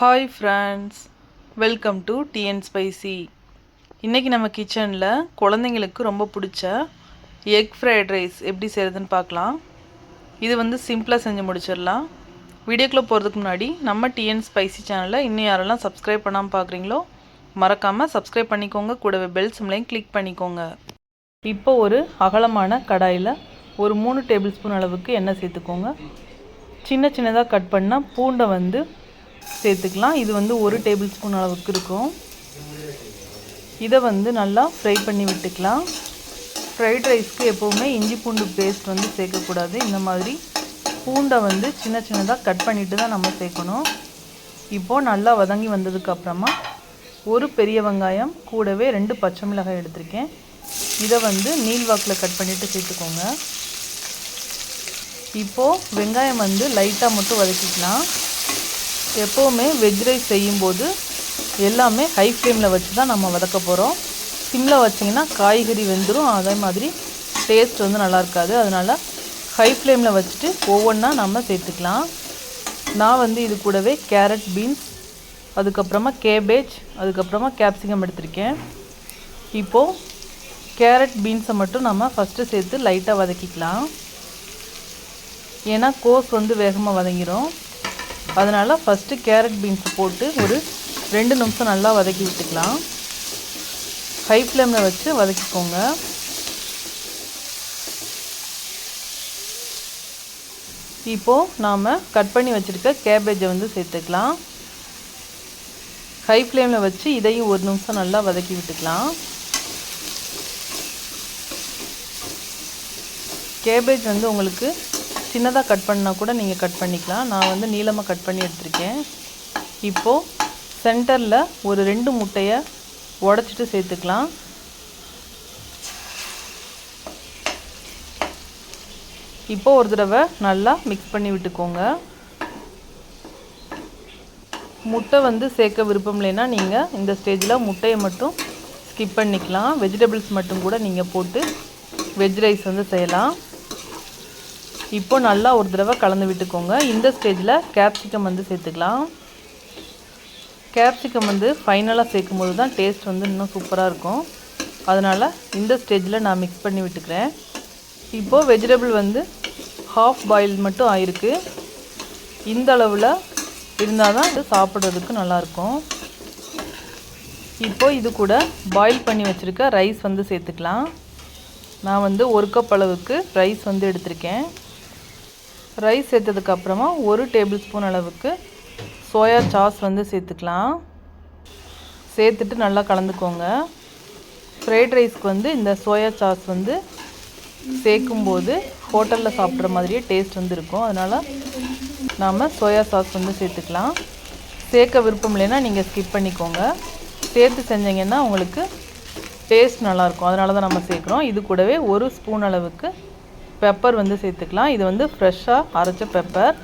Hi friends welcome to TN spicy இன்றைக்கி நம்ம கிச்சனில் குழந்தைங்களுக்கு ரொம்ப பிடிச்ச எக் ஃப்ரைட் ரைஸ் எப்படி செய்கிறதுன்னு பார்க்கலாம். இது வந்து சிம்பிளாக செஞ்சு முடிச்சிடலாம். வீடியோக்குள்ளே போகிறதுக்கு முன்னாடி நம்ம டிஎன் ஸ்பைசி சேனலில் இன்னும் யாரெல்லாம் சப்ஸ்கிரைப் பண்ணாமல் பார்க்குறீங்களோ மறக்காமல் சப்ஸ்கிரைப் பண்ணிக்கோங்க. கூடவே பெல் சிம்லையும் கிளிக் பண்ணிக்கோங்க. இப்போ ஒரு அகலமான கடாயில் ஒரு மூணு டேபிள் ஸ்பூன் அளவுக்கு எண்ணெய் சேர்த்துக்கோங்க. சின்ன சின்னதாக கட் பண்ணால் பூண்டை வந்து சேர்த்துக்கலாம். இது வந்து ஒரு டேபிள் ஸ்பூன் அளவுக்கு இருக்கும். இதை வந்து நல்லா ஃப்ரை பண்ணி விட்டுக்கலாம். ஃப்ரைட் ரைஸ்க்கு எப்போவுமே இஞ்சி பூண்டு பேஸ்ட் வந்து சேர்க்கக்கூடாது. இந்த மாதிரி பூண்டை வந்து சின்ன சின்னதாக கட் பண்ணிவிட்டு தான் நம்ம சேர்க்கணும். இப்போது நல்லா வதங்கி வந்ததுக்கப்புறமா ஒரு பெரிய வெங்காயம் கூடவே ரெண்டு பச்சை மிளகாய் எடுத்திருக்கேன். இதை வந்து நீள்வாக்கில் கட் பண்ணிவிட்டு சேர்த்துக்கோங்க. இப்போது வெங்காயம் வந்து லைட்டாக மட்டும் வதக்கிக்கலாம். எப்போவுமே வெஜ் ரைஸ் செய்யும்போது எல்லாமே ஹை ஃப்ளேமில் வச்சு தான் நம்ம வதக்க போகிறோம் சிம்மில் வச்சிங்கன்னா காய்கறி வெந்துடும் அதே மாதிரி டேஸ்ட் வந்து நல்லா இருக்காது. அதனால் ஹை ஃப்ளேமில் வச்சுட்டு ஒவ்வொன்றா நம்ம சேர்த்துக்கலாம். நான் வந்து இது கூடவே கேரட் பீன்ஸ் அதுக்கப்புறமா கேபேஜ் அதுக்கப்புறமா கேப்சிகம் எடுத்திருக்கேன். இப்போது கேரட் பீன்ஸை மட்டும் நம்ம ஃபஸ்ட்டு சேர்த்து லைட்டாக வதக்கிக்கலாம். ஏன்னா கோஸ் வந்து வேகமாக வதங்கிடும் அதனால் ஃபஸ்ட்டு கேரட் பீன்ஸ் போட்டு ஒரு ரெண்டு நிமிஷம் நல்லா வதக்கி விட்டுக்கலாம். ஹை ஃப்ளேமில் வச்சு வதக்கிக்கோங்க. இப்போது நாம் கட் பண்ணி வச்சுருக்க கேபேஜை வந்து சேர்த்துக்கலாம். ஹை ஃப்ளேமில் வச்சு இதையும் ஒரு நிமிஷம் நல்லா வதக்கி விட்டுக்கலாம். கேபேஜ் வந்து உங்களுக்கு சின்னதாக கட் பண்ணால் கூட நீங்கள் கட் பண்ணிக்கலாம். நான் வந்து நீளமாக கட் பண்ணி எடுத்திருக்கேன். இப்போது சென்டரில் ஒரு ரெண்டு முட்டையை உடச்சிட்டு சேர்த்துக்கலாம். இப்போ ஒரு தடவை நல்லா மிக்ஸ் பண்ணி விட்டுக்கோங்க. முட்டை வந்து சேர்க்க விருப்பம் இல்லைன்னா நீங்கள் இந்த ஸ்டேஜில் முட்டையை மட்டும் ஸ்கிப் பண்ணிக்கலாம். வெஜிடபிள்ஸ் மட்டும் கூட நீங்கள் போட்டு வெஜ் ரைஸ் வந்து செய்யலாம். இப்போ நல்லா ஒரு தடவை கலந்து விட்டுக்கோங்க. இந்த ஸ்டேஜில் கேப்சிகம் வந்து சேர்த்துக்கலாம். கேப்சிகம் வந்து ஃபைனலாக சேர்க்கும் போது தான் டேஸ்ட் வந்து இன்னும் சூப்பராக இருக்கும். அதனால் இந்த ஸ்டேஜில் நான் மிக்ஸ் பண்ணி விட்டுக்கிறேன். இப்போது வெஜிடபிள் வந்து ஹாஃப் பாயில் மட்டும் ஆயிருக்கு. இந்த அளவில் இருந்தால் தான் இது சாப்பிட்றதுக்கு நல்லாயிருக்கும் இப்போது இது கூட பாயில் பண்ணி வச்சுருக்க ரைஸ் வந்து சேர்த்துக்கலாம். நான் வந்து ஒரு கப் அளவுக்கு ரைஸ் வந்து எடுத்திருக்கேன். ரைஸ் சேர்த்ததுக்கப்புறமா ஒரு டேபிள் ஸ்பூன் அளவுக்கு சோயா சாஸ் வந்து சேர்த்துக்கலாம். சேர்த்துட்டு நல்லா கலந்துக்கோங்க. ஃப்ரைட் ரைஸ்க்கு வந்து இந்த சோயா சாஸ் வந்து சேர்க்கும்போது ஹோட்டலில் சாப்பிட்ற மாதிரியே டேஸ்ட் வந்து இருக்கும். அதனால் நாம் சோயா சாஸ் வந்து சேர்த்துக்கலாம். சேர்க்க விருப்பம் இல்லைன்னா நீங்கள் ஸ்கிப் பண்ணிக்கோங்க. சேர்த்து செஞ்சிங்கன்னா உங்களுக்கு டேஸ்ட் நல்லாயிருக்கும் அதனால தான் நம்ம சேர்க்குறோம். இது கூடவே ஒரு ஸ்பூன் அளவுக்கு பெப்பர் வந்து சேர்த்துக்கலாம். இது வந்து ஃப்ரெஷ்ஷாக அரைச்ச பெப்பர்.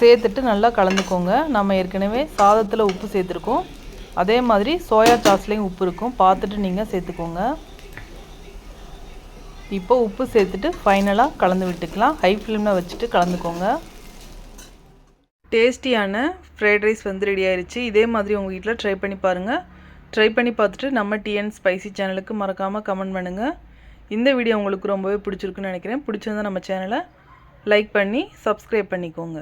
சேர்த்துட்டு நல்லா கலந்துக்கோங்க. நம்ம ஏற்கனவே சாதத்தில் உப்பு சேர்த்துருக்கோம். அதே மாதிரி சோயா சாஸ்லேயும் உப்பு இருக்கும். பார்த்துட்டு நீங்கள் சேர்த்துக்கோங்க. இப்போ உப்பு சேர்த்துட்டு ஃபைனலாக கலந்து விட்டுக்கலாம். ஹை ஃப்ளேமில் வச்சுட்டு கலந்துக்கோங்க. டேஸ்டியான ஃப்ரைட் ரைஸ் வந்து ரெடி ஆயிடுச்சு இதே மாதிரி உங்கள் வீட்டில் ட்ரை பண்ணி பாருங்கள் ட்ரை பண்ணி பார்த்துட்டு நம்ம டிஎன் ஸ்பைசி சேனலுக்கு மறக்காமல் கமெண்ட் பண்ணுங்கள் இந்த வீடியோ உங்களுக்கு ரொம்பவே பிடிச்சிருக்குன்னு நினைக்கிறேன். பிடிச்சிருந்தா நம்ம சேனலை லைக் பண்ணி சப்ஸ்கிரைப் பண்ணிக்கோங்க.